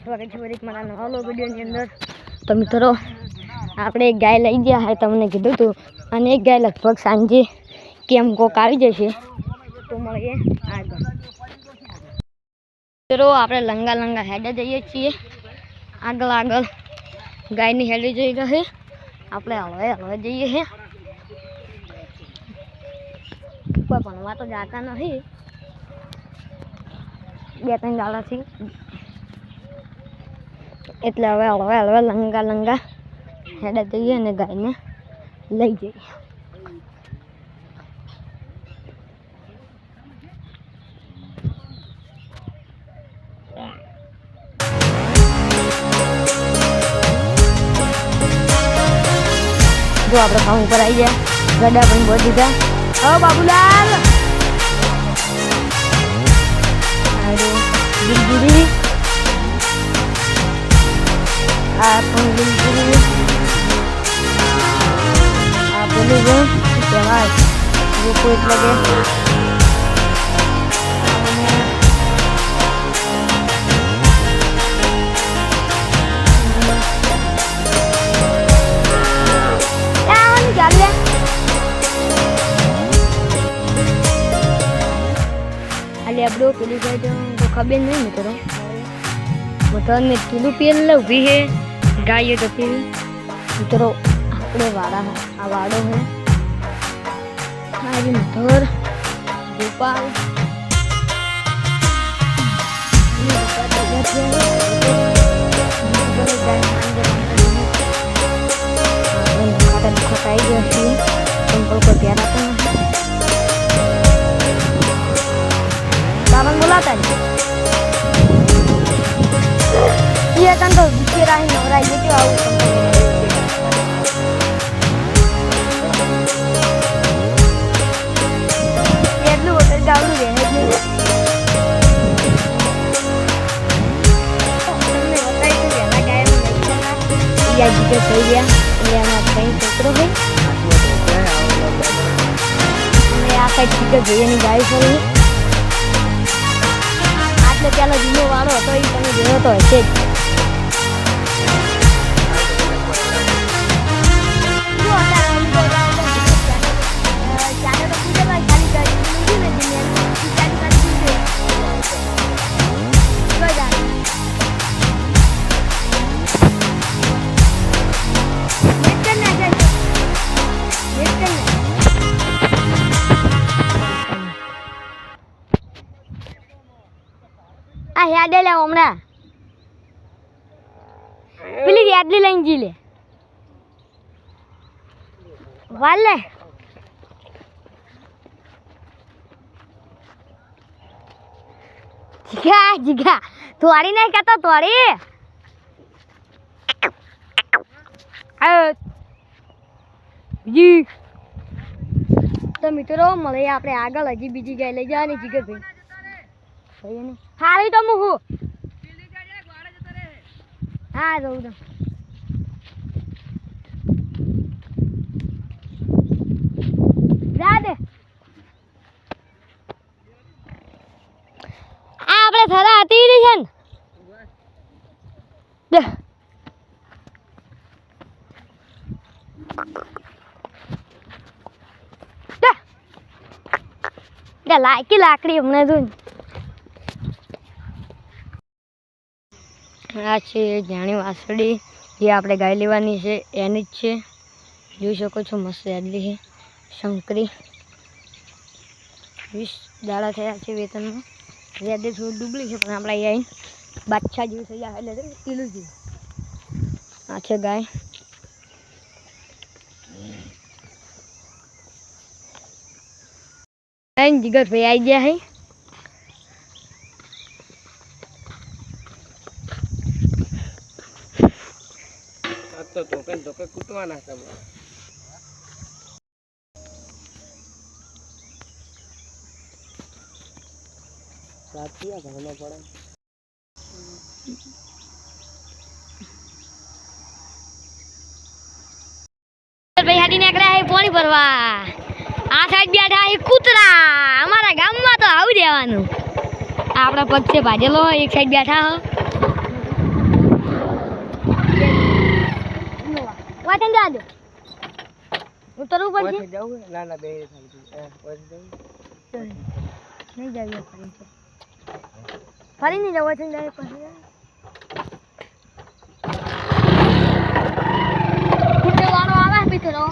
સ્વાગત છે ફરી મારા નવા વિડીયોની અંદર. તો મિત્રો, આપણે એક ગાય લઈ ગયા હોય તમને કીધું હતું અને એક ગાય લગભગ સાંજે કેમ કોક આવી જશે. તો મળીએ આગળ. મિત્રો, આપણે લંગા લંગા હેડે જઈએ છીએ. આગળ આગળ ગાયની હેડે જઈ રહે. આપણે હળવે હળવે જઈએ છે કોઈ ભણવા તો જાતા નથી બે ત્રણ દાડાથી એટલે હવે હળવે હળવે લંગા લંગા હેડે જઈએ અને ગાયને લઈ જઈએ જો આપણે ફાર્મ ઉપર આવી ગયા ગડા પણ બહુ દીધા ઓ બાબુલાલ અરે દિલગીરી આ in you. I believe in કહેવાય રોકો એટલે કે આપણો પેલી સાઈડ ખબર નહીં મિત્રો બધાને તુલું પેલ ઊભી હે गाइयो तो फिर આપણે વાળા આ है હે है મધર मधुर गोपाल Iya છીએ બિચારા અહીં નવરાઈ ગયો આવું. એટલું વખત ગાવડું રહે જ. નહીં તમને બતાવી દઉં વહેલા ગાયનું લઈ ગયા જીગર થઈ ગયા એટલે એમાં કઈ છોકરો હોય અને આ કંઈક જીગર જોઈએની ગાય ફરી આટલો પેલો જૂનો વાળો હતો એ તમે જોયો તો હશે જો. હેડે લે હમણાં. પેલી યાદલી લઈને જી લે. વાલે જીગા જીગા. તોડી નહીં કહેતો તોડી તો મિત્રો, મળીએ આપણે આગળ. હજી બીજી ગાય લઈ જવાની જીગર ભાઈ ભાઈ એને હારી તો હું હું હા જવું તો દે. આ આપણે થરા હતી રહી છે ને. લાયકી લાકડી હમણાં જોઈ આ છે જાણી વાસળી. જે આપણે ગાય લેવાની છે, એની જ છે. જોઈ શકો છો, મસ્ત યાદલી છે શંકરી વીસ દાડા થયા છે વેતનમાં. રેડે થોડું ડૂબલી છે, પણ આપણે આવીને બાદશાહ જેવું થઈ જાય એટલે કિલો જેવું આ છે ગાય. જીગર ભાઈ આવી ગયા હે આ તો ધોકે ને ધોકે કૂટવાના તમે. સાચી આ ઘરમાં પડે. ભાઈ હાડી નીકળ્યા છે પાણી ભરવા. આ સાઈડ બેઠા કૂતરા. અમારા ગામમાં તો આવું દેવાનું આપણા પગ છે ભાજેલો એક સાઈડ બેઠા હો. વાંચન જા દે. ઉતરવું પડશે? જવું ના ના બે નહીં જાવી ફરી નહીં જવું છે જાય પછી કુટે વાળો આવે મિત્રો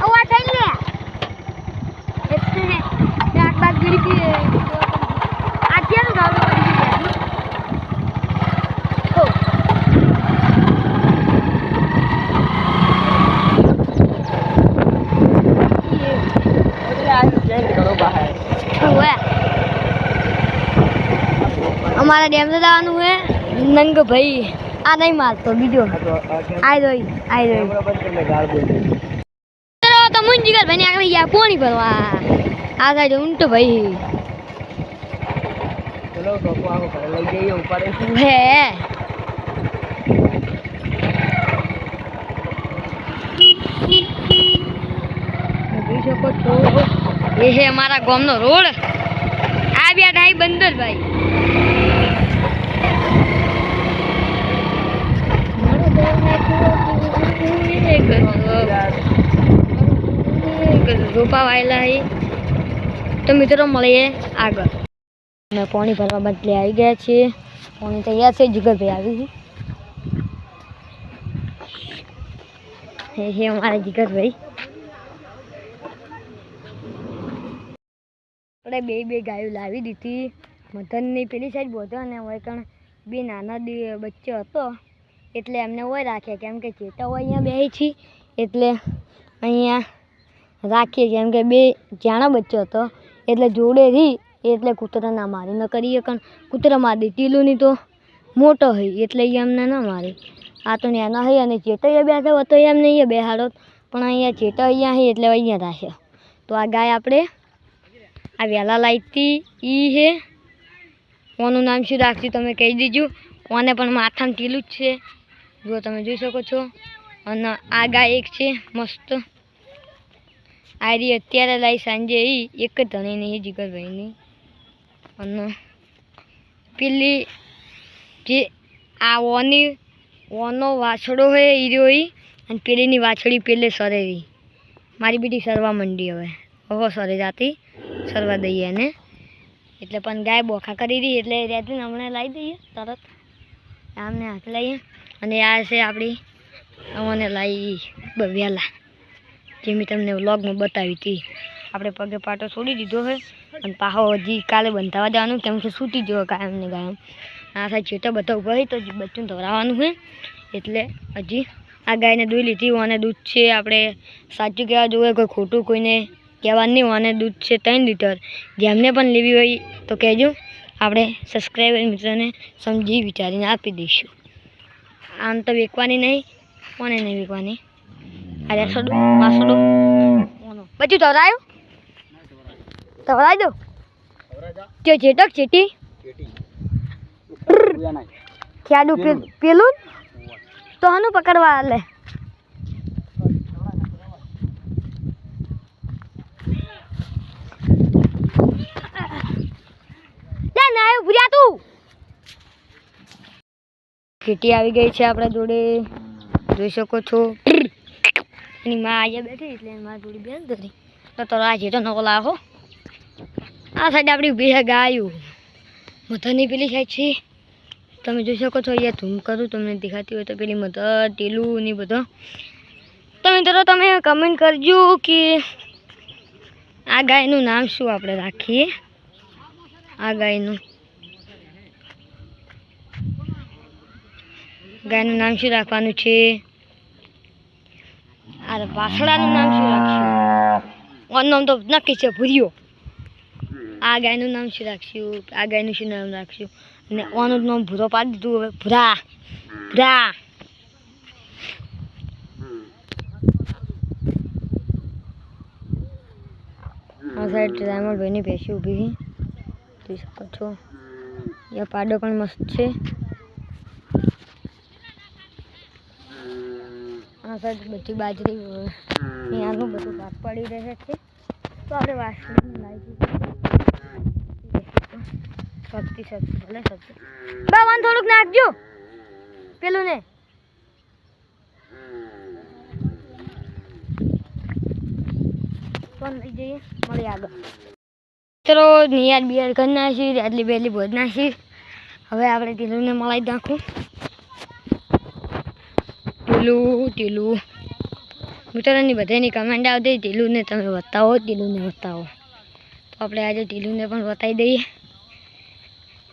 અવા થઈ લે એટલે ગાટ બાટ ગીરી કી આ ક્યાંનું ગાવ કરી દીધું ઓ એટલે આ ચેન્જ કરો બહાર हुआ અમારે ડેમ જવાનું હે નંગ ભાઈ આ નહીં મારતો બીજો. આય દોઈ આય દોઈ તો મું જીગર ભાઈ આગળ ગયા કોની ભરવા. આ સાઈડ ભાઈ. હે. શકો છો. એ છે અમારા ગામનો રોડ. આ બે ઢાઈ બંદર ભાઈ. રોપા વાયેલા હે તો મિત્રો મળીએ આગળ અમે પાણી ભરવા બદલે આવી ગયા છીએ. પાણી તૈયાર છે. જીગરભાઈ આવી છે. હે અમારે જીગરભાઈ. આપણે બે બે ગાયો લાવી દીધી. મધનની પેલી સાઈડ બોધો અને વૈકણ બે નાના બચ્ચો હતો. એટલે એમને હોય રાખ્યા કેમ કે ચેતા હોય અહીંયા બે છે, એટલે અહીંયા રાખીએ કેમ કે બે જાણા બચ્ચો હતો. એટલે જોડે રહી, એટલે કૂતરા ના મારી. ન કરીએ કારણ કૂતરા મારી ટીલુની તો મોટો હોય એટલે એ અમને ના મારે. આ તો નાના હોય અને ચેતૈયા બેઠો હતો એમને અહીંયા બેહાડો. પણ અહીંયા ચેતા અહીંયા હોય એટલે અહીંયા રાખ્યો તો આ ગાય આપણે આ વહેલા લાઈટથી ઈ હે. ઓનું નામ શું રાખશું તમે કહી દીજો. ઓને પણ માથામાં ટીલું જ છે. જો તમે જોઈ શકો છો, અને આ ગાય એક છે, મસ્ત. આ રહી અત્યારે લાવી સાંજે એ એક જ ધણીની છે જીગરભાઈની અને પેલી જે આ ઓની, ઓનો વાછડો હોય એ રહ્યો ઈ, અને પેલીની વાછડી પેલે સરેવી. મારી બેટી સરવા માંડી હવે. હવે સરે જાતી, સરવા દઈએ એને. એટલે પણ ગાય બોખા કરી રહી, એટલે રહેતી હમણાં લાવી દઈએ, તરત. આમને હાથ લઈએ. અને આ છે આપણી અમને લાવી વહેલા જે મેં તમને વ્લોગમાં બતાવી હતી. આપણે પગે પાટો છોડી દીધો છે અને પાહો હજી કાલે બંધાવા જવાનું, કેમ કે સૂટી જવો કાયમ ને કાયમ આ સાઈડ છેટા બધા ઊભા હોય તો બચ્ચું ધોરાવાનું છે. એટલે હજી આ ગાયને દૂધ લીધી અને દૂધ છે, આપણે સાચું કહેવા જોઈએ કોઈ ખોટું કોઈને કહેવાનું નહીં અને દૂધ છે ત્રણ લીટર. જેમને પણ લેવી હોય તો કહેજો. આપણે સબસ્ક્રાઈબર મિત્રોને સમજી વિચારીને આપી દઈશું. આમ તો વેકવાની નહીં. કોને નહીં વેચવાની આ રેસોડું માસોડું બધું ધરાયું? ધરાઈ દો. જે જેટક ચેટી પે- પેલું? તો હનું પકડવા લે ના આવ્યું ભૂલ્યા તું કીટી આવી ગઈ છે આપણા જોડે. જોઈ શકો છો. એની માં અહીંયા બેઠી એટલે એની માં જોડી બેન ધરી તો તો આ જેટો નવો લાવો. આ સાઈડ આપણી ઊભી છે ગાયું. મધરની પેલી સાઈડ છે. તમે જોઈ શકો છો અહીંયા ધૂમ કરું, તમને દેખાતી હોય તો પેલી મધર, ટીલું ને બધો. તો મિત્રો તમે કમેન્ટ કરજો કે આ ગાયનું નામ શું આપણે રાખીએ? આ ગાયનું. ગાયનું નામ શું રાખવાનું છે આ વાસળાનું નામ શું રાખશું ઓનું નામ તો નક્કી છે ભૂર્યો આ ગાયનું નામ શું રાખશું આ ગાયનું શું નામ રાખશું અને ઓનું નામ ભૂરો પાડી દીધું હવે ભૂરા ભૂરા આ સાઈડ રાયમલભાઈની ભેંસી ઊભી છે જોઈ શકો છો અહીંયા પાડો પણ મસ્ત છે આગળ બધી બાજરી ત્યાંનું બધું ભાગ પડી રહે છે. તો આપણે વાસણ લાવી શક્તિ શક્તિ ભલે શક્તિ. બાવાન થોડુંક નાખજો. પેલું ને. પણ લઈ જઈએ મળી આગળ. મિત્રો નિયાર બિયાર કરી નાખી રાતલી પહેલી ભોજ નાખી. હવે આપણે ઢીલુંને મળાવી નાખું. ટીલું ટીલું મિત્રોની બધાની કમેન્ટ આવતી ટીલુને તમે બતાવો ટીલુને બતાવો. તો આપણે આજે ટીલુને પણ બતાવી દઈએ.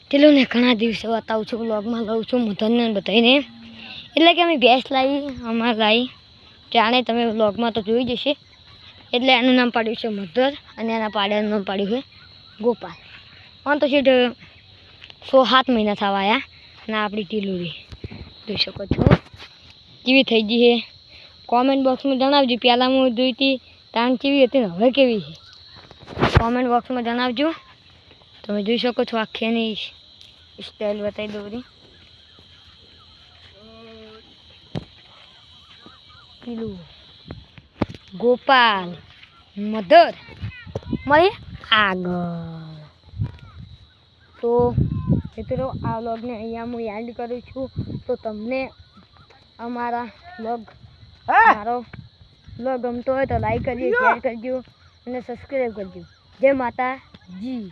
ટીલુને ઘણા દિવસે બતાવું છું બ્લોગમાં લઉં છું, મધનને બધાને એટલે કે અમે ભેંસ લાવી, અમાર લાવી. જાણે તમે બ્લોગમાં તો જોઈ જશે એટલે એનું નામ પાડ્યું છે મધર અને એના પાડ્યાનું નામ પાડ્યું છે ગોપાલ. આમ તો છે સો સાત મહિના થવા આવ્યા અને આપણી ટીલુરી જોઈ શકો છો. કેવી થઈ ગઈ છે? કોમેન્ટ બોક્સમાં જણાવજો. પહેલાં હું જોઈ હતી, તાણ કેવી હતી હવે કેવી છે? કોમેન્ટ બોક્સમાં જણાવજો. તમે જોઈ શકો છો આખી એની સ્ટાઇલ બતાવી દઉં બધી. પેલું. ગોપાલ. મધર. મળીએ આગળ. તો મિત્રો, આ વ્લોગને અહીંયા હું યાદ કરું છું. તો તમને અમારા બ્લોગ મારો બ્લોગ ગમતો હોય તો લાઈક કરજો શેર કરજો અને સબસ્ક્રાઈબ કરજો. જય માતાજી.